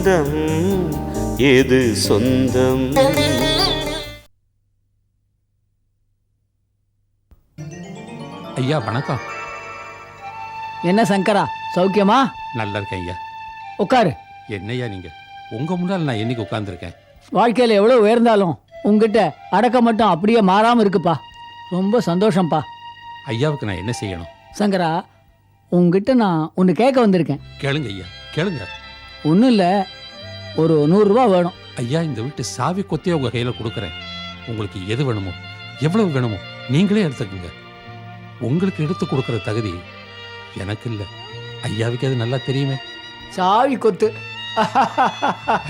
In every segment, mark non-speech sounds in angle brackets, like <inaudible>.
பந்தம் எது சொந்தம்? ஐயா வணக்கம். என்ன சங்கரா சௌக்கியமா? நல்லா இருக்கேன் ஐயா. உட்காரு. என்னய்யா நீங்க? உங்க முன்னால் நான் என்னைக்கு உட்கார்ந்துருக்கேன்? வாழ்க்கையில் எவ்வளோ உயர்ந்தாலும் உங்ககிட்ட அடக்கம் மட்டும் அப்படியே மாறாமல் இருக்குப்பா. ரொம்ப சந்தோஷம்ப்பா ஐயாவுக்கு நான் என்ன செய்யணும்? சங்கரா உங்ககிட்ட நான் ஒன்று கேட்க வந்திருக்கேன். கேளுங்க ஐயா கேளுங்க. ஒன்றும் இல்லை ஒரு நூறுரூவா வேணும். ஐயா இந்த வீட்டு சாவி கொத்தையே உங்க கையில கொடுக்குறேன். உங்களுக்கு எது வேணுமோ எவ்வளவு வேணுமோ நீங்களே எடுத்துக்கோங்க. உங்களுக்கு எடுத்து கொடுக்குற தகுதி எனக்கு இல்லை. ஐயாவுக்கு அது நல்லா தெரியுமே. சாவி கொத்து.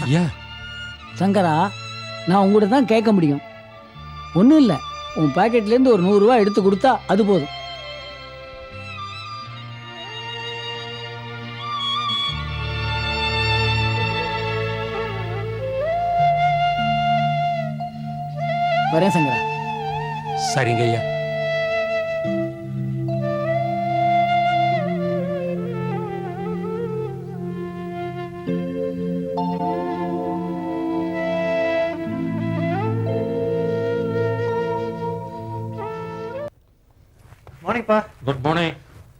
ஐயா. சங்கரா நான் உங்கள்கிட்ட தான் கேட்க முடியும். ஒன்றும் இல்லை. உன் பாக்கெட்லேருந்து ஒரு நூறுரூவா எடுத்து கொடுத்தா அது போதும். வரேன் சங்கரா. சரிங்க ஐயா. மார்னிங்ப்பா குட் மார்னிங்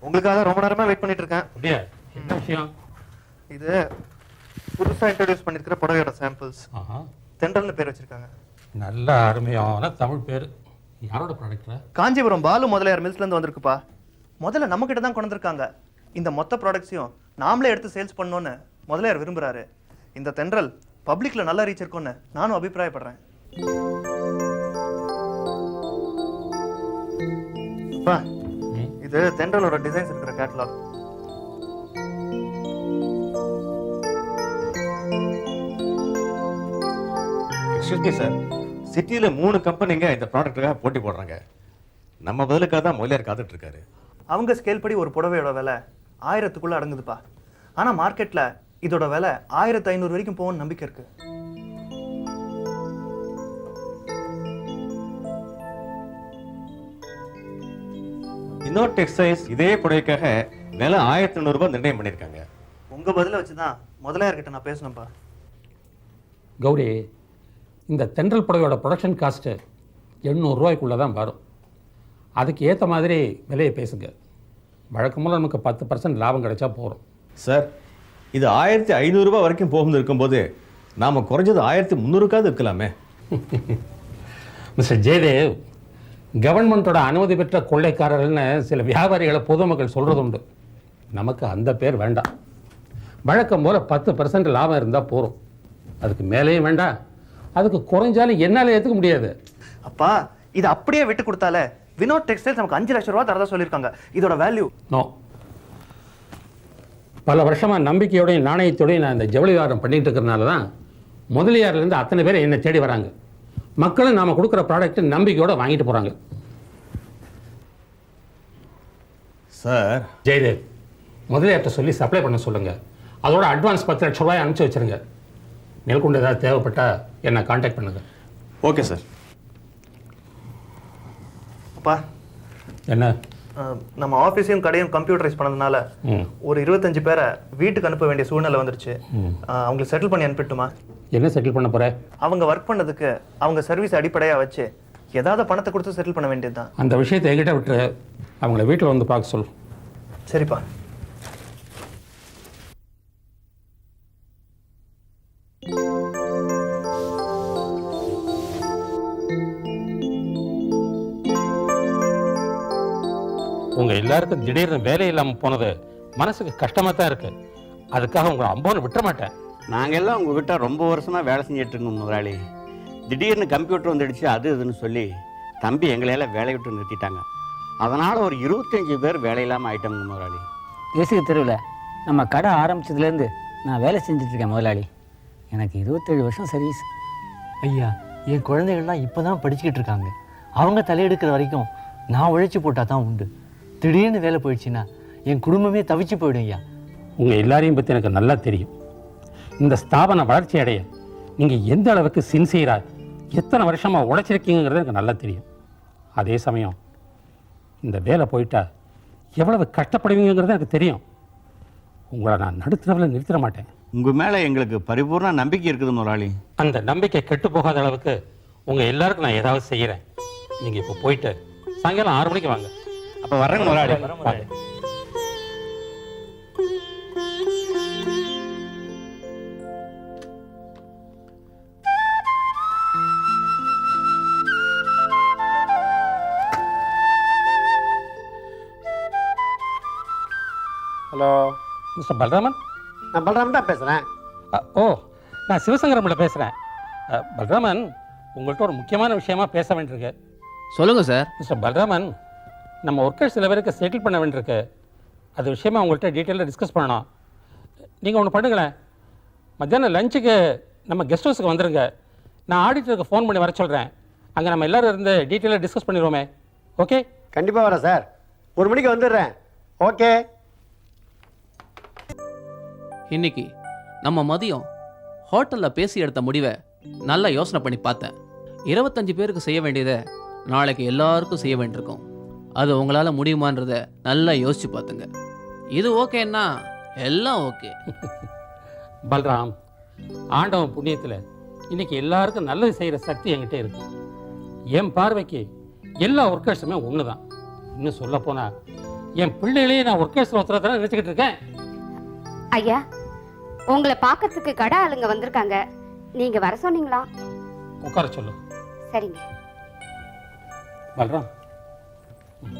உங்களுக்காக ரொம்ப நேரமா வெயிட் பண்ணிட்டு இருக்கேன். அப்படியா? என்ன விஷயம்? இது புதுசா இன்ட்ரடியூஸ் பண்ணிருக்கிற புடவையோட சாம்பிள்ஸ் தென்றல்னு பேர் வச்சிருக்காங்க. நல்ல அருமையான தமிழ் பேர். யாரோட ப்ராடக்டா காஞ்சிபுரம் பாலு முதலியார் மில்ஸ்ல இருந்து வந்திருக்குப்பா. முதல்ல நம்ம கிட்ட தான் கொண்டு வந்திருக்காங்க இந்த மொத்த ப்ராடக்ட்ஸையும் நாமளே எடுத்து சேல்ஸ் பண்ணணும்னு முதலியார் விரும்புறாரு. இந்த தென்றல் பப்ளிக்ல நல்ல ரீச் இருக்கும்னு நானும் அபிப்பிராயப்படுறேன். அப்பா இது தென்றலோட டிசைன்ஸ் இருக்கிற கேட்டலாக் எக்ஸ்கியூஸ் மீ சார் சிட்டியில் மூணு கம்பெனிங்க இந்த ப்ராடக்ட்டுக்காக போட்டி போடுறாங்க. நம்ம பதிலுக்காக தான் முதலியார் காத்துட்டு இருக்காரு அவங்க ஸ்கேல் படி ஒரு புடவையோட விலை ஆயிரத்துக்குள்ள அடங்குதுப்பா. ஆனா மார்க்கெட்ல இதோட விலை ஆயிரத்து ஐநூறு வரைக்கும் போகும்னு நம்பிக்கை இருக்கு. இன்னொரு டெக்ஸ்டைல்ஸ் இதே புடவைக்காக விலை ஆயிரத்தி ஐநூறுரூபா நிர்ணயம் பண்ணியிருக்காங்க. உங்க பதில வச்சுதான் முதலையார்கிட்ட நான் பேசணும்ப்பா கௌரி இந்த தென்றல் புடவையோட ப்ரொடக்ஷன் காஸ்ட்டு எண்ணூறுரூவாய்க்குள்ளே தான் வரும். அதுக்கு ஏற்ற மாதிரி விலையை பேசுங்க. வழக்கம்போல் நமக்கு பத்து பர்சன்ட் லாபம் கிடைச்சா போகிறோம் சார் இது ஆயிரத்தி ஐநூறுரூபா வரைக்கும் போகும் இருக்கும்போது நாம் குறைஞ்சது ஆயிரத்தி முந்நூறுக்காவது இருக்கலாமே. <laughs> மிஸ்டர் ஜெயதேவ் கவர்மெண்ட்டோட அனுமதி பெற்ற கொள்ளைக்காரர்கள்னு சில வியாபாரிகளை பொதுமக்கள் சொல்கிறது உண்டு நமக்கு அந்த பேர் வேண்டாம். வழக்கம் போல் பத்து பர்சன்ட் லாபம் இருந்தால் போதும் அதுக்கு மேலேயும் வேண்டாம். அதுக்கு குறைஞ்சாலும் என்னால் ஏற்றுக்க முடியாது. அப்பா இது அப்படியே விட்டு கொடுத்தாலே வினோத் டெக்ஸ்டைல்ஸ் நமக்கு அஞ்சு லட்சம் ரூபா தரதா சொல்லியிருக்காங்க. இதோட வேல்யூ நோ. பல வருஷமாக நம்பிக்கையோடையும் நாணயத்தோடையும் நான் இந்த ஜவுளி வியாபாரம் பண்ணிட்டு இருக்கிறனால தான் முதலியார்லேருந்து அத்தனை பேர் என்னை தேடி வராங்க. மக்களும் நாம் கொடுக்குற ப்ராடக்ட்டை நம்பிக்கையோட வாங்கிட்டு போகிறாங்க சார். ஜெயதேவ் முதலியார்ட்ட சொல்லி சப்ளை பண்ண சொல்லுங்கள் அதோட அட்வான்ஸ் பத்து லட்ச ரூபாய் அனுப்பிச்சு வச்சிருங்க. மேற்கொண்டு ஏதாவது தேவைப்பட்டால் என்னை காண்டாக்ட் பண்ணுங்கள் ஓகே சார் அப்பா. என்ன? நம்ம ஆஃபீஸையும் கடையும் கம்ப்யூட்டரைஸ் பண்ணதுனால ஒரு இருபத்தஞ்சு பேரை வீட்டுக்கு அனுப்ப வேண்டிய சூழ்நிலை வந்துருச்சு. அவங்களுக்கு செட்டில் பண்ணி அனுப்பிட்டுமா? என்ன செட்டில் பண்ண போகிற அவங்க ஒர்க் பண்ணதுக்கு அவங்க சர்வீஸ் அடிப்படையா வச்சு ஏதாவது பணத்தை கொடுத்து செட்டில் பண்ண வேண்டியதுதான். அந்த விஷயத்தை என்கிட்ட விட்டு அவங்கள வீட்டில் வந்து பார்க்க சொல்லு. சரிப்பா. எல்லாருக்கும் திடீர்னு வேலை இல்லாமல் போனது மனசுக்கு கஷ்டமாக தான் இருக்குது அதுக்காக உங்களை அம்போன்னு விட்டுற மாட்டேன். நாங்கள் எல்லாம் உங்கள் கிட்ட ரொம்ப வருஷமாக வேலை செஞ்சுட்டு இருக்கோம் முதலாளி. திடீர்னு கம்ப்யூட்டர் வந்துடுச்சு அது இதுன்னு சொல்லி தம்பி எங்களையெல்லாம் வேலையை விட்டு நிறுத்திட்டாங்க. அதனால் ஒரு இருபத்தஞ்சி பேர் வேலை இல்லாமல் ஆயிட்டோங்க முதலாளி. தேசிய தெருவில் நம்ம கடை ஆரம்பிச்சதுலேருந்து நான் வேலை செஞ்சுட்டு இருக்கேன் முதலாளி. எனக்கு இருபத்தேழு வருஷம் சர்வீஸ் ஐயா என் குழந்தைகள்லாம் இப்போ தான் படிச்சுக்கிட்டு இருக்காங்க. அவங்க தலையெடுக்கிற வரைக்கும் நான் உழைச்சி போட்டால் தான் உண்டு. திடீர்னு வேலை போயிடுச்சுன்னா என் குடும்பமே தவிச்சு போயிடும் ஐயா. உங்கள் எல்லாரையும் பற்றி எனக்கு நல்லா தெரியும். இந்த ஸ்தாபன வளர்ச்சி அடைய நீங்கள் எந்த அளவுக்கு சின்சியராக எத்தனை வருஷமாக உழைச்சிருக்கீங்கிறது எனக்கு நல்லா தெரியும். அதே சமயம் இந்த வேலை போயிட்டா எவ்வளவு கஷ்டப்படுவீங்கிறது எனக்கு தெரியும். உங்களை நான் நடுத்தரவில் நிறுத்திட மாட்டேன். உங்கள் மேலே எங்களுக்கு பரிபூர்ண நம்பிக்கை இருக்குது முதலாளி அந்த நம்பிக்கை கெட்டு போகாத அளவுக்கு உங்கள் எல்லாருக்கும் நான் ஏதாவது செய்கிறேன் நீங்கள் இப்போ போயிட்டு சாயங்காலம் ஆறு மணிக்கு வாங்க. அப்போ வரேங்க முதலாளி. ஹலோ. மிஸ்டர் பலராமன்? நான் பலராமன் தான் பேசுகிறேன் அ, ஓ நான் சிவசங்கரம்ல பேசுகிறேன் பலராமன் உங்கள்கிட்ட ஒரு முக்கியமான விஷயமா பேச வேண்டியிருக்கு. சொல்லுங்க சார். மிஸ்டர் பலராமன் நம்ம ஒர்க்கர்ஸ் சில பேருக்கு செட்டில் பண்ண வேண்டியிருக்கு. அது விஷயமா உங்கள்கிட்ட டீட்டெயிலாக டிஸ்கஸ் பண்ணணும். நீங்கள் ஒன்று பண்ணுங்களேன். மத்தியானம் லஞ்சுக்கு நம்ம கெஸ்ட் ஹவுஸுக்கு வந்துடுங்க நான் ஆடிட்டருக்கு ஃபோன் பண்ணி வர சொல்கிறேன் அங்கே நம்ம எல்லாரும் இருந்து டீட்டெயிலாக டிஸ்கஸ் பண்ணிடுவோமே. ஓகே கண்டிப்பாக வரேன் சார் ஒரு மணிக்கு வந்துடுறேன். ஓகே இன்னைக்கு நம்ம மதியம் ஹோட்டலில் பேசி எடுத்த முடிவை நல்லா யோசனை பண்ணி பார்த்தேன். இருபத்தஞ்சு பேருக்கு செய்ய வேண்டியதை நாளைக்கு எல்லாருக்கும் செய்ய வேண்டியிருக்கும். அது உங்களால் முடியுமான்றத நல்லா யோசிச்சு பார்த்துங்க. இது ஓகேன்னா எல்லாம் ஓகே. <laughs> பல்ராம் ஆண்டவன் புண்ணியத்தில் இன்னைக்கு எல்லாருக்கும் நல்லது செய்கிற சக்தி என்கிட்ட இருக்கு. என் பார்வைக்கு எல்லா ஒர்க்கர்ஸுமே ஒன்று தான் இன்னும் சொல்ல போனால் என் பிள்ளைகளையே நான் ஒர்க்கர்ஸ் ஒருத்தரை தானே நினச்சிக்கிட்டு இருக்கேன். ஐயா உங்களை பார்க்கறதுக்கு கடை ஆளுங்க வந்திருக்காங்க. நீங்க வர சொன்னீங்களா? உட்கார சொல்லு. சரிங்க. பல்ராம் வணக்கம்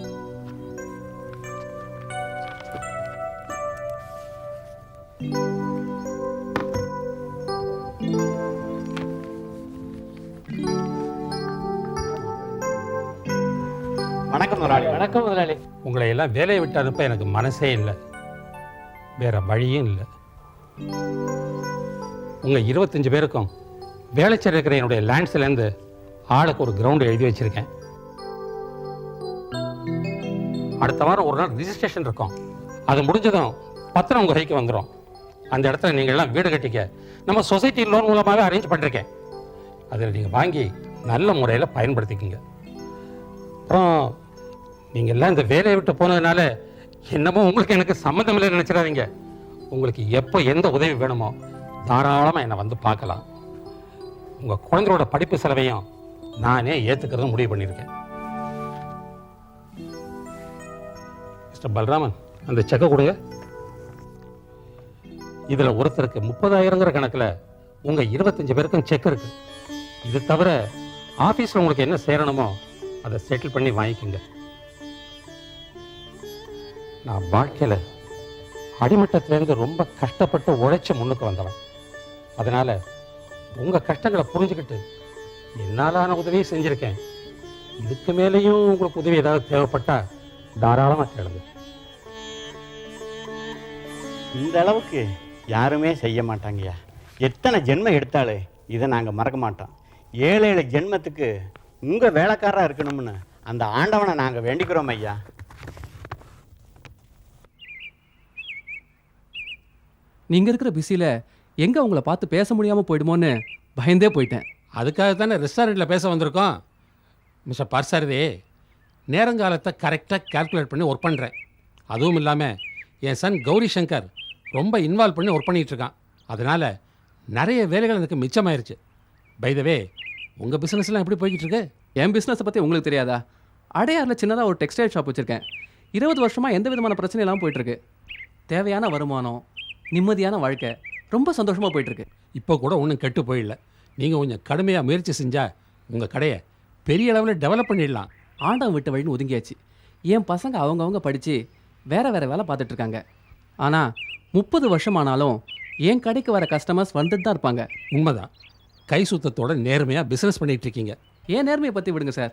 முதலாளி. வணக்கம் முதலாளி. உங்களை எல்லாம் வேலையை விட்டு அனுப்ப எனக்கு மனசே இல்லை. வேற வழியும் இல்லை. உங்கள் இருபத்தஞ்சு பேருக்கும் வேலைச்சேரி இருக்கிற என்னுடைய லேண்ட்ஸ்லேருந்து ஆளுக்கு ஒரு கிரவுண்டு எழுதி வச்சிருக்கேன். அடுத்த வாரம் ஒரு நாள் ரிஜிஸ்ட்ரேஷன் இருக்கும். அது முடிஞ்சதும் பத்திரம் உங்கள் கைக்கு வந்துடும் அந்த இடத்துல நீங்கள் எல்லாம் வீடு கட்டிக்க நம்ம சொசைட்டி லோன் மூலமாகவே அரேஞ்ச் பண்ணிருக்கேன். அதில் நீங்கள் வாங்கி நல்ல முறையில் பயன்படுத்திக்கிங்க. அப்புறம் நீங்கள் எல்லாம் இந்த வேலையை விட்டு போனதுனால என்னமோ உங்களுக்கு எனக்கு சம்மந்தம் இல்லை நினச்சிடாதீங்க. உங்களுக்கு எப்போ எந்த உதவி வேணுமோ தாராளமாக என்னை வந்து பார்க்கலாம். உங்கள் குழந்தையோட படிப்பு செலவையும் நானே ஏற்றுக்கிறது முடிவு பண்ணியிருக்கேன். மிஸ்டர் பல்ராமன் அந்த செக்கை கொடுங்க. இதில் ஒருத்தருக்கு முப்பதாயிரங்கிற கணக்கில் உங்கள் இருபத்தஞ்சு பேருக்கும் செக் இருக்கு. இது தவிர ஆஃபீஸில் உங்களுக்கு என்ன சேரணுமோ அதை செட்டில் பண்ணி வாங்கிக்கோங்க. நான் வாழ்க்கையில் அடிமட்டத்திலேருந்து ரொம்ப கஷ்டப்பட்டு உழைச்சி முன்னுக்கு வந்தவன். அதனால் உங்கள் கஷ்டங்களை புரிஞ்சுக்கிட்டு என்னாலான உதவியை செஞ்சுருக்கேன். இதுக்கு மேலேயும் உங்களுக்கு உதவி ஏதாவது தேவைப்பட்டா தாராளமாக கேளுங்க. இந்த அளவுக்கு யாருமே செய்ய மாட்டாங்கய்யா. எத்தனை ஜென்மம் எடுத்தாலே இதை நாங்கள் மறக்க மாட்டோம். ஏழு ஏழு ஜென்மத்துக்கு உங்கள் வேலைக்காரராக இருக்கணும்னு அந்த ஆண்டவனை நாங்கள் வேண்டிக்கிறோம் ஐயா. நீங்க இருக்கிற பிஸியில எங்க உங்களை பார்த்து பேச முடியாம போயிடுமோன்னு பயந்தே போயிட்டேன். அதுக்காக தானே ரெஸ்டாரண்ட்டில் பேச வந்திருக்கோம். மிஸ்டர் பார்சாரதி நேரங்காலத்தை கரெக்டாக கால்குலேட் பண்ணி ஒர்க் பண்ணுறேன் அதுவும் இல்லாமல் என் சன் கௌரி சங்கர் ரொம்ப இன்வால்வ் பண்ணி ஒர்க் பண்ணிகிட்டு இருக்கான். அதனால் நிறைய வேலைகள் எனக்கு மிச்சமாயிருச்சு. பைதவே உங்கள் பிஸ்னஸ்லாம் எப்படி போய்கிட்டு இருக்கு? என் பிசினஸ் பத்தி உங்களுக்கு தெரியாதா? அடையாறுல சின்னதா ஒரு டெக்ஸ்டைல் ஷாப் வச்சிருக்கேன். இருபது வருஷமா எந்த விதமான பிரச்சனையும் இல்லாமல் போயிட்டு இருக்கு. தேவையான வருமானம் நிம்மதியான வாழ்க்கை ரொம்ப சந்தோஷமா போயிட்டு இருக்கு. இப்போ கூட ஒன்றும் கெட்டு போயிடல நீங்கள் கொஞ்சம் கடுமையாக முயற்சி செஞ்சால் உங்கள் கடையை பெரிய அளவில் டெவலப் பண்ணிடலாம். ஆண்டவன் விட்ட வழின்னு ஒதுங்கியாச்சு. என் பசங்க அவங்கவங்க படித்து வேற வேற வேலை பார்த்துட்டு இருக்காங்க ஆனால் முப்பது வருஷம் ஆனாலும் என் கடைக்கு வர கஸ்டமர்ஸ் வந்துட்டு தான் இருப்பாங்க. உண்மைதான். கை சுத்தத்தோட நேர்மையாக பிஸ்னஸ் பண்ணிகிட்டு இருக்கீங்க ஏன் நேர்மையை பற்றி விடுங்க சார்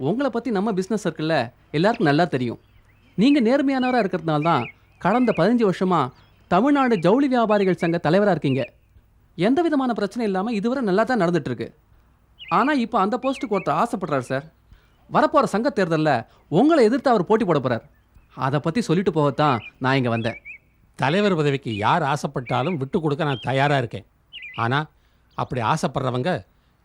உங்களை பற்றி நம்ம பிஸ்னஸ் சர்க்கிளில் எல்லாருக்கும் நல்லா தெரியும். நீங்கள் நேர்மையானவராக இருக்கிறதுனால தான் கடந்த பதினஞ்சு வருஷமாக தமிழ்நாடு ஜவுளி வியாபாரிகள் சங்க தலைவராக இருக்கீங்க. எந்த விதமான பிரச்சனை இல்லாமல் இதுவரை நல்லா தான் நடந்துட்டுருக்கு ஆனால் இப்போ அந்த போஸ்ட்டுக்கு ஒருத்தர் ஆசைப்படுறாரு சார் வரப்போகிற சங்க தேர்தலில் உங்களை எதிர்த்து அவர் போட்டி போட போகிறார் அதை பற்றி சொல்லிட்டு போகத்தான் நான் இங்கே வந்தேன். தலைவர் பதவிக்கு யார் ஆசைப்பட்டாலும் விட்டு கொடுக்க நான் தயாராக இருக்கேன். ஆனால் அப்படி ஆசைப்படுறவங்க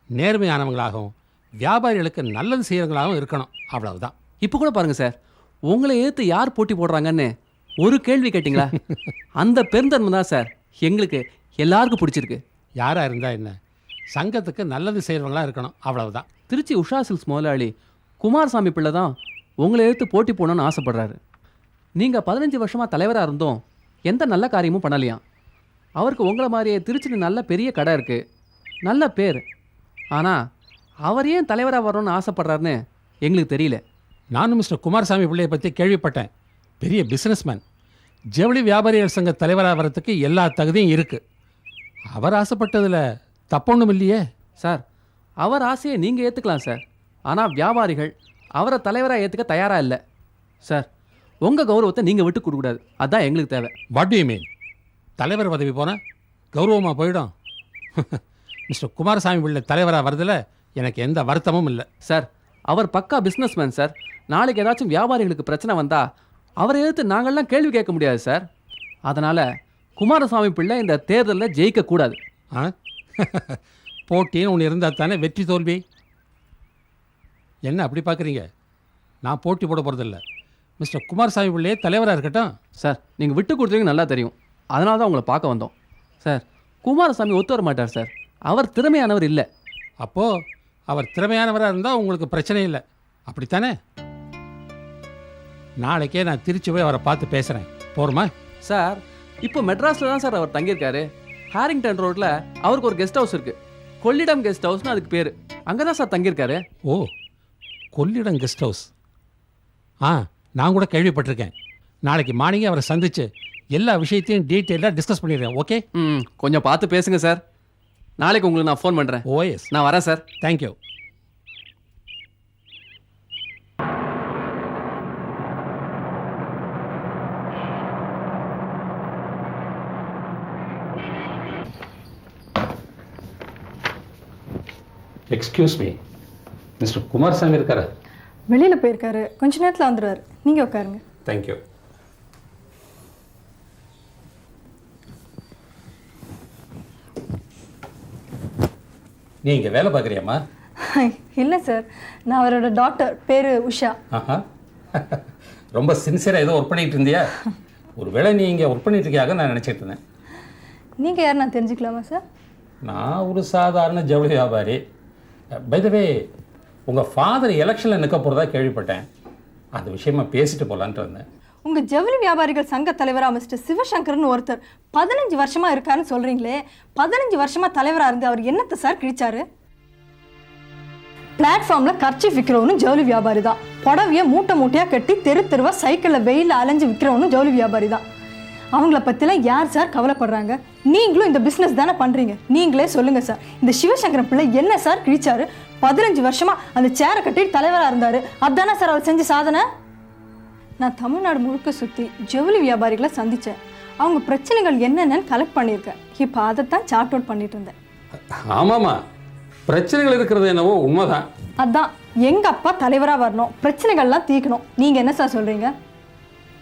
நேர்மையானவங்களாகவும் வியாபாரிகளுக்கு நல்லது செய்கிறவங்களாகவும் இருக்கணும். அவ்வளவுதான். இப்போ கூட பாருங்கள் சார் உங்களை எதிர்த்து யார் போட்டி போடுறாங்கன்னு ஒரு கேள்வி கேட்டிங்களா? <laughs> அந்த பெருந்தன்மை தான் சார் எங்களுக்கு எல்லாருக்கும் பிடிச்சிருக்கு. யாரா இருந்தா என்ன? சங்கத்துக்கு நல்லது செய்கிறவங்களா இருக்கணும். அவ்வளவுதான். திருச்சி உஷா சில்ஸ் முதலாளி குமாரசாமி பிள்ளை தான் உங்களை எடுத்து போட்டி போடணும்னு ஆசைப்படுறாரு. நீங்கள் பதினஞ்சு வருஷமாக தலைவராக இருந்தும் எந்த நல்ல காரியமும் பண்ணலையாம் அவருக்கு உங்களை மாதிரியே திருச்சியில் நல்ல பெரிய கடை இருக்குது நல்ல பேர். ஆனால் அவர் ஏன் தலைவராக வரணும்னு ஆசைப்படுறாருன்னு எங்களுக்கு தெரியல. நானும் மிஸ்டர் குமாரசாமி பிள்ளையை பற்றி கேள்விப்பட்டேன். பெரிய பிஸ்னஸ்மேன் ஜவுளி வியாபாரிகள் சங்க தலைவராக வரத்துக்கு எல்லா தகுதியும் இருக்குது அவர் ஆசைப்பட்டதில் தப்பொன்றும் இல்லையே? சார் அவர் ஆசையை நீங்கள் ஏற்றுக்கலாம் சார். ஆனால் வியாபாரிகள் அவரை தலைவராக ஏற்றுக்க தயாராக இல்லை. சார் உங்கள் கௌரவத்தை நீங்கள் விட்டு கொடுக்கூடாது அதான் எங்களுக்கு தேவை. வாட் யூ மீன் தலைவர் பதவி போனால் கௌரவமாக போயிடும்? <laughs> மிஸ்டர் குமாரசாமி பிள்ளை தலைவராக வரதில் எனக்கு எந்த வருத்தமும் இல்லை. சார் அவர் பக்கா பிஸ்னஸ்மேன் சார். நாளைக்கு ஏதாச்சும் வியாபாரிகளுக்கு பிரச்சனை வந்தா அவரை எதிர்த்து நாங்கள்லாம் கேள்வி கேட்க முடியாது சார். அதனால் குமாரசாமி பிள்ளை இந்த தேர்தலில் ஜெயிக்கக்கூடாது ஆ? <laughs> போட்டின்னு ஒன்று இருந்தால் தானே வெற்றி தோல்வி? என்ன அப்படி பார்க்குறீங்க? நான் போட்டி போட போகிறதில்ல மிஸ்டர் குமாரசாமி பிள்ளையே தலைவராக இருக்கட்டும். சார் நீங்கள் விட்டு கொடுத்தீங்க நல்லா தெரியும். அதனால தான் உங்களை பார்க்க வந்தோம். சார் குமாரசாமி ஒத்து வர மாட்டார் சார். அவர் திறமையானவர் இல்லை. அப்போது அவர் திறமையானவராக இருந்தால் உங்களுக்கு பிரச்சனை இல்லை. அப்படித்தானே? நாளைக்கே நான் திருச்சி போய் அவரை பார்த்து பேசுகிறேன் போருமா? சார் இப்போ மெட்ராஸில் தான் சார் அவர் தங்கியிருக்காரு. ஹாரிங்டன் ரோட்டில் அவருக்கு ஒரு கெஸ்ட் ஹவுஸ் இருக்குது கொள்ளிடம் கெஸ்ட் ஹவுஸ்னு அதுக்கு பேர். அங்கே தான் சார் தங்கியிருக்காரு. ஓ கொள்ளிடம் கெஸ்ட் ஹவுஸ் ஆ நான் கூட கேள்விப்பட்டிருக்கேன். நாளைக்கு மார்னிங்கே அவரை சந்தித்து எல்லா விஷயத்தையும் டீட்டெயிலாக டிஸ்கஸ் பண்ணிடுறேன் ஓகே ம் கொஞ்சம் பார்த்து பேசுங்க சார் நாளைக்கு உங்களுக்கு நான் ஃபோன் பண்ணுறேன் ஓஎஸ் நான் வரேன் sir thank you excuse me mister Kumarasamy இருக்காரா? வெளியில் போயிருக்காரு. கொஞ்ச நேரத்தில் வந்துடுவார் நீங்கள் உட்காருங்க. தேங்க்யூ நீ இங்கே வேலை பார்க்குறியாம்மா? <laughs> இல்லை சார் நான் அவரோட டாக்டர் பேர் உஷா. ஆஹா. ரொம்ப சின்சியராக ஏதோ ஒர்க் பண்ணிட்டு இருந்தியா? ஒருவேளை நீ இங்கே ஒர்க் பண்ணிட்டு இருக்கியாக நான் நினச்சிட்டு இருந்தேன். நீங்கள் யார் நான் தெரிஞ்சுக்கலாமா சார் நான் ஒரு சாதாரண ஜவுளி வியாபாரி. பைதவே உங்கள் ஃபாதர் எலெக்ஷனில் நிற்க போகிறதா கேள்விப்பட்டேன். அந்த விஷயமா பேசிட்டு போகலான்ட்டு இருந்தேன். உங்கள் ஜவுளி வியாபாரிகள் சங்க தலைவராக மிஸ்டர் சிவசங்கர்னு ஒருத்தர் பதினஞ்சு வருஷமாக இருக்காருன்னு சொல்கிறீங்களே பதினஞ்சு வருஷமாக தலைவராக இருந்து அவர் என்னத்தை சார் கிழிச்சாரு? பிளாட்ஃபார்மில் கர்ச்சி விற்கிறவனும் ஜவுளி வியாபாரி தான். புடவையை மூட்டை மூட்டையாக கட்டி தெரு தெருவாக சைக்கிளில் வெயிலில் அலைஞ்சு விற்கிறவனும் ஜவுளி வியாபாரி தான். அவங்கள பற்றிலாம் யார் சார் கவலைப்படுறாங்க? நீங்களும் இந்த பிஸ்னஸ் தானே பண்ணுறீங்க நீங்களே சொல்லுங்கள் சார். இந்த சிவசங்கரன் பிள்ளை என்ன சார் கிழிச்சாரு? பதினஞ்சு வருஷமாக அந்த சேரை கட்டிட்டு தலைவராக இருந்தார். அதானே சார் அவர் செஞ்ச சாதனை? நான் தமிழ்நாடு முழுக்க சுற்றி ஜவுளி வியாபாரிகளை சந்தித்தேன் அவங்க பிரச்சனைகள் என்னென்னு கலெக்ட் பண்ணியிருக்கேன். இப்போ அதைத்தான் சார்ட் அவுட் பண்ணிட்டு இருந்தேன். ஆமாம்மா பிரச்சனைகள் இருக்கிறது என்னவோ உண்மைதான். அதான். எங்கள் அப்பா தலைவராக வரணும். பிரச்சனைகள்லாம் தீர்க்கணும். நீங்கள் என்ன சார் சொல்கிறீங்க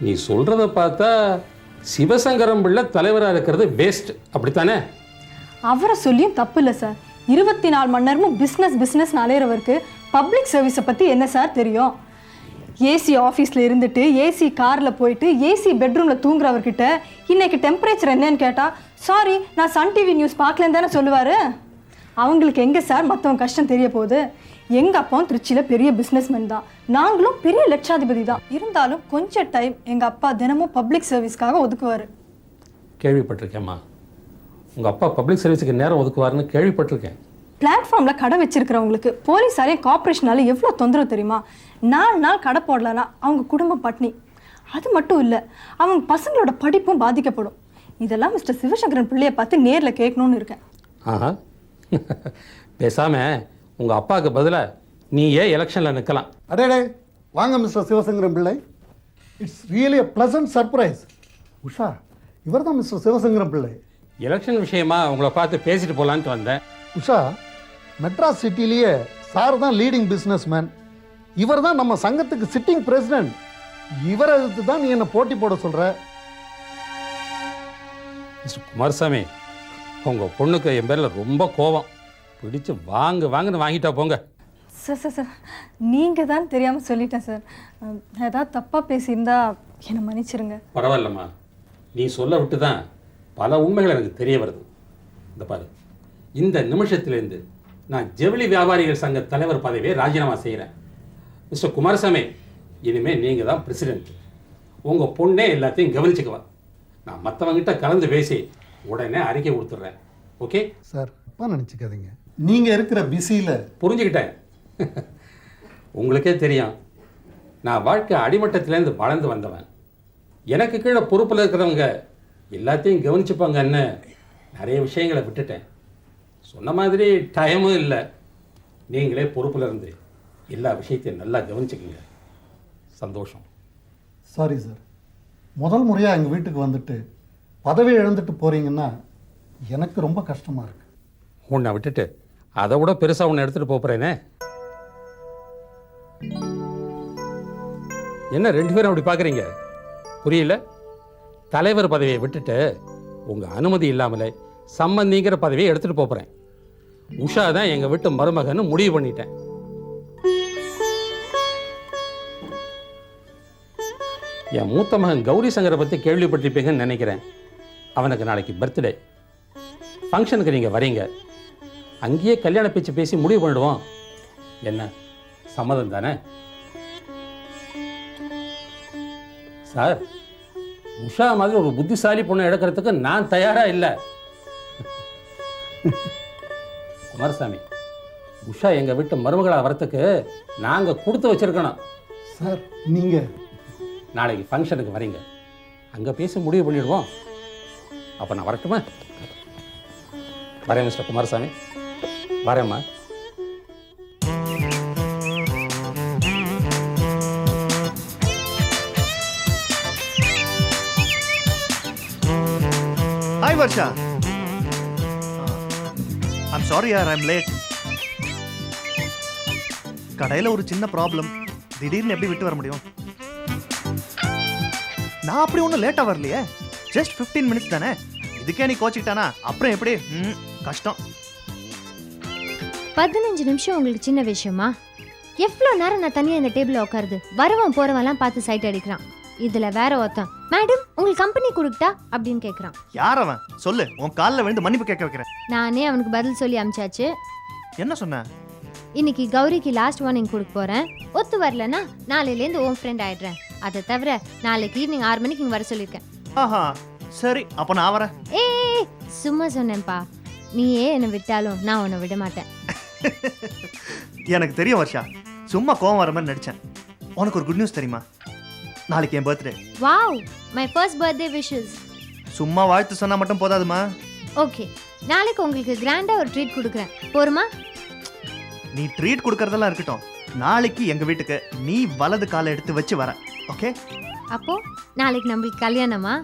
நீ சொல்கிறத பார்த்தா சிவசங்கரம் பிள்ளை தலைவராக இருக்கிறது வேஸ்ட் அப்படித்தானே? அவரை சொல்லியும் தப்பு இல்லை சார் இருபத்தி நாலு மணி நேரமும் பிஸ்னஸ் பிஸ்னஸ் அலையிறவருக்கு பப்ளிக் சர்வீஸை பற்றி என்ன சார் தெரியும்? ஏசி ஆஃபீஸில் இருந்துட்டு ஏசி காரில் போயிட்டு ஏசி பெட்ரூமில் தூங்குறவர்கிட்ட இன்னைக்கு டெம்பரேச்சர் என்னன்னு கேட்டால் சாரி நான் சன் டிவி நியூஸ் பார்க்கலன்னு தானே சொல்லுவார்? அவங்களுக்கு எங்கே சார் மற்றவங்க கஷ்டம் தெரிய போகுது? எங்கள் அப்பாவும் திருச்சியில் பெரிய பிஸ்னஸ்மேன் தான். நாங்களும் பெரிய லட்சாதிபதி தான். இருந்தாலும் கொஞ்சம் டைம் எங்கள் அப்பா தினமும் பப்ளிக் சர்வீஸ்க்காக ஒதுக்குவார். கேள்விப்பட்டிருக்கேம்மா. உங்கள் அப்பா பப்ளிக் சர்வீஸுக்கு நேரம் ஒதுக்குவாருன்னு கேள்விப்பட்டிருக்கேன். பிளாட்ஃபார்மில் கடை வச்சிருக்கிறவங்களுக்கு போலீஸாரையும் கார்ப்பரேஷனால எவ்வளோ தொந்தரவு தெரியுமா? நாலு நாள் கடை போடலனா அவங்க குடும்பம் பட்னி. அது மட்டும் இல்லை அவங்க பசங்களோட படிப்பும் பாதிக்கப்படும். இதெல்லாம் மிஸ்டர் சிவசங்கரன் பிள்ளைய பார்த்து நேரில் கேட்கணும்னு இருக்கேன். ஆஹா. <laughs> பேசாமல் உங்கள் அப்பாவுக்கு பதிலாக நீ ஏன் எலெக்ஷனில் நிற்கலாம் அடேடே வாங்க mister Sivasankaran Pillai. It's really a pleasant surprise Usha இவர் தான் மிஸ்டர் சிவசங்கரன் பிள்ளை. எலெக்ஷன் விஷயமா உங்களை பார்த்து பேசிட்டு போகலான்ட்டு வந்தேன். உஷா மெட்ராஸ் சிட்டிலேயே சார் தான் லீடிங் பிஸ்னஸ் மேன் இவர் தான் நம்ம சங்கத்துக்கு சிட்டிங் பிரசிடென்ட் இவரை எதிர்த்து தான் நீ என்னை போட்டி போட சொல்கிற மிஸ்டர் குமாரசாமி உங்கள் பொண்ணுக்கு என் பேரில் ரொம்ப கோபம் பிடிச்சு வாங்க வாங்கன்னு வாங்கிட்டா போங்க. Sir sir sir. நீங்கள் தான் தெரியாமல் சொல்லிட்டேன் சார். ஏதாவது தப்பாக பேசியிருந்தா என்னை மன்னிச்சிருங்க. பரவாயில்லம்மா. நீ சொல்ல விட்டு தான் பல உண்மைகள் எனக்கு தெரிய வருது. இந்த பாரு. இந்த நிமிஷத்துலேருந்து நான் ஜவுளி வியாபாரிகள் சங்க தலைவர் பதவியை ராஜினாமா செய்கிறேன் மிஸ்டர் குமாரசாமி இனிமேல் நீங்கள் தான் பிரசிடென்ட் உங்கள் பொண்ணே எல்லாத்தையும் கவனிச்சுக்குவா. நான் மற்றவங்கிட்ட கலந்து பேசி உடனே அறிக்கை கொடுத்துட்றேன். ஓகே சார் தப்பாக நினச்சிக்காதீங்க. நீங்கள் இருக்கிற பிஸியில் புரிஞ்சுக்கிட்டேன். உங்களுக்கே தெரியும். நான் வாழ்க்கை அடிமட்டத்திலேருந்து வளர்ந்து வந்தவன். எனக்கு கீழே பொறுப்பில் இருக்கிறவங்க எல்லாத்தையும் கவனிச்சுப்பாங்கன்னு நிறைய விஷயங்களை விட்டுட்டேன். சொன்ன மாதிரி டைமும் இல்லை. நீங்களே பொறுப்பில் இருந்து எல்லா விஷயத்தையும் நல்லா கவனிச்சுக்குங்க. சந்தோஷம். சாரி சார் முதல் முறையாக எங்கள் வீட்டுக்கு வந்துட்டு பதவி இழந்துட்டு போகிறீங்கன்னா எனக்கு ரொம்ப கஷ்டமாக இருக்கு. உன்னை விட்டுட்டு அதை விட பெருசாக உன்னை எடுத்துகிட்டு போகிறேனே என்ன ரெண்டு பேரும் அப்படி பார்க்குறீங்க புரியல? தலைவர் பதவியை விட்டுட்டு உங்கள் அனுமதி இல்லாமலே சம்பந்திங்கிற பதவியை எடுத்துகிட்டு போகிறேன் உஷா தான் எங்கள் வீட்டு மருமகன்னு முடிவு பண்ணிட்டேன். என் மூத்த மகன் கௌரி சங்கரை பற்றி கேள்விப்பட்டிருப்பீங்கன்னு நினைக்கிறேன். அவனுக்கு நாளைக்கு பர்த்டே ஃபங்க்ஷனுக்கு நீங்கள் வரீங்க. அங்கேயே கல்யாண பேச்சு பேசி முடிவு பண்ணிடுவோம். என்ன? சம்மதம் தானே? சார் உஷா மாதிரி ஒரு புத்திசாலி பொண்ணை எடுக்கிறதுக்கு நான் தயாராக இல்லை. குமாரசாமி உஷா எங்கள் வீட்டு மருமகளாக வரத்துக்கு நாங்கள் கொடுத்து வச்சிருக்கணும். சார் நீங்கள் நாளைக்கு ஃபங்க்ஷனுக்கு வரீங்க. அங்கே பேசி முடிவு பண்ணிடுவோம். அப்போ நான் வரட்டுமா? வரேன் மிஸ்டர் குமாரசாமி. வரேம்மா. ஹாய் வர்ஷா ஐம் சாரி யார் ஐம் லேட் கடையில் ஒரு சின்ன ப்ராப்ளம் திடீர்னு எப்படி விட்டு வர முடியும்? நான் அப்படி ஒன்றும் லேட்டாக வரலையே. ஜஸ்ட் 15 மினிட்ஸ் தானே? இதுக்கே நீ கோச்சிக்கிட்டானா? அப்புறம் எப்படி? ம், கஷ்டம். பதினஞ்சு நிமிஷம் உங்களுக்கு சின்ன விஷயமா? எவ்வளோ நேரம் நான் தனியாக இந்த டேபிளில் உட்காருது வரவன் போறவன்லாம் பார்த்து சைட் அடிக்கிறான். இதில் வேற ஒருத்தன். மேடம் உங்களுக்கு கம்பெனி கொடுத்தா? அப்படின்னு கேட்குறான் யார் அவன்? சொல்லு உன் காலில் விழுந்து மன்னிப்பு கேட்க வைக்கிறேன். நானே அவனுக்கு பதில் சொல்லி அமிச்சாச்சு. என்ன சொன்ன? இன்னைக்கு கௌரிக்கு லாஸ்ட் வார்னிங் கொடுக்க போறேன். ஒத்து வரலனா நாளையிலேருந்து உன் ஃப்ரெண்ட் ஆயிடுறேன். அதை தவிர நாளைக்கு ஈவினிங் ஆறு மணிக்கு இங்கே வர சொல்லியிருக்கேன். ஆஹா சரி அப்போ நான் வரேன். ஏய் சும்மா சொன்னேன்ப்பா. நீயே என்னை விட்டாலும் நான் உன்னை விட மாட்டேன். எனக்கு தெரியும் வர்ஷா. சும்மா கோவம் வர மாதிரி நடிச்சேன். உனக்கு ஒரு குட் நியூஸ் தெரியுமா? நாளைக்கு என் birthday wow my first birthday wishes சும்மா வாழ்த்து சொன்னா மட்டும் போதாதுமா? ஓகே நாளைக்கு உங்களுக்கு கிராண்டாக ஒரு ட்ரீட் கொடுக்குறேன். போருமா? நீ ட்ரீட் கொடுக்கறதெல்லாம் இருக்கட்டும். நாளைக்கு எங்க வீட்டுக்கு நீ வலது காலை எடுத்து வச்சு வர ஓகே? அப்போ நாளைக்கு நம்மளுக்கு கல்யாணமா?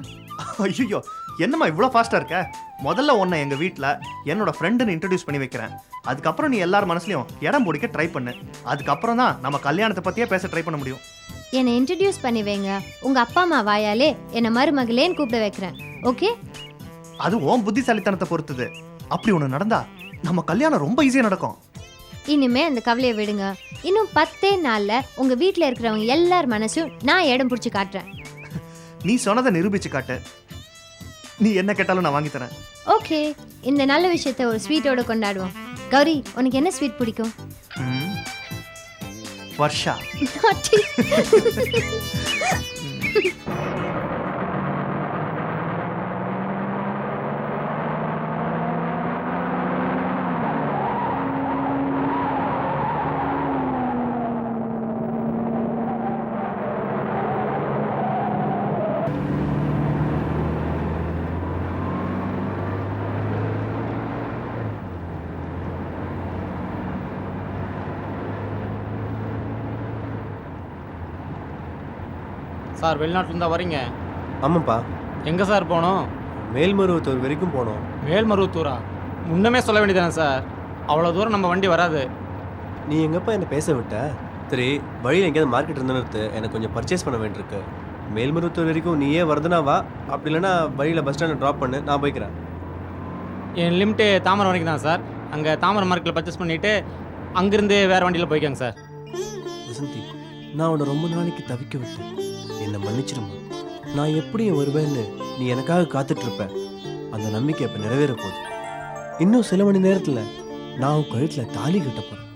ஐயோ என்னம்மா இவ்வளோ ஃபாஸ்ட்டாக இருக்க? முதல்ல உன்னை எங்கள் வீட்டில் என்னோட ஃப்ரெண்டுன்னு இன்ட்ரடியூஸ் பண்ணி வைக்கிறேன். அதுக்கப்புறம் நீ எல்லார் மனசுலையும் இடம் பிடிக்க ட்ரை பண்ணு. அதுக்கப்புறம் தான் நம்ம கல்யாணத்தை பற்றியே பேச ட்ரை பண்ண முடியும். என்னை இன்ட்ரடியூஸ் பண்ணி வைங்க. உங்க அப்பா அம்மா வாயாலே என்னை மருமகளேன்னு கூப்பிட வைக்கிறேன். ஓகே? அது உன் புத்திசாலித்தனத்தை பொறுத்தது. அப்படி ஒன்று நடந்தா நம்ம கல்யாணம் ரொம்ப ஈஸியாக நடக்கும். இனிமே அந்த கவலையை விடுங்க. இன்னும் பத்தே நாள்ல உங்க வீட்ல இருக்கிறவங்க எல்லார் மனசும் நான் இடம் பிடிச்சி காட்டுறேன். <laughs> நீ சொன்னதை நிரூபிச்சு காட்டு. நீ என்ன கேட்டாலும் நான் வாங்கி தரேன். ஓகே. இந்த நல்ல விஷயத்தை ஒரு ஸ்வீட்டோட கொண்டாடுவோம். கௌரி உனக்கு என்ன ஸ்வீட் பிடிக்கும். வர்ஷா. <laughs> சார் வெளிநாட்டுல தான் வரீங்க. ஆமாப்பா எங்கே சார் போகணும் மேல்மருவத்தூர் வரைக்கும் போனோம். மேல்மருவத்தூரா? முன்னமே சொல்ல வேண்டியதானே சார். அவ்வளோ தூரம் நம்ம வண்டி வராது. நீ எங்கப்பா என்னை பேச விட்ட? சரி வழியில் எங்கேயாவது மார்க்கெட் இருந்தா நிறுத்து. எனக்கு கொஞ்சம் பர்ச்சேஸ் பண்ண வேண்டியிருக்கு. மேல்மருவத்தூர் வரைக்கும் நீயே வருதுனா வா. அப்படி இல்லைன்னா வழியில் பஸ் ஸ்டாண்டில் ட்ராப் பண்ணு. நான் போய்க்கிறேன். என் லிமிட்டு தாமரை வரைக்கும் தான் சார். அங்கே தாமரை மார்க்கெட்டில் பர்ச்சேஸ் பண்ணிவிட்டு அங்கேருந்து வேறு வண்டியில் போய்க்கோங்க சார். வசந்தி நான் உன்னை ரொம்ப நாளைக்கு தவிக்க விட்டேன். என்னை மன்னிச்சிருமா? நான் எப்படியும் வருவேன்னு நீ எனக்காக காத்துட்டு இருப்ப அந்த நம்பிக்கை இப்போ நிறைவேற போகுது. இன்னும் சில மணி நேரத்தில் நான் உன் கழுத்தில் தாலி கட்ட போகிறேன்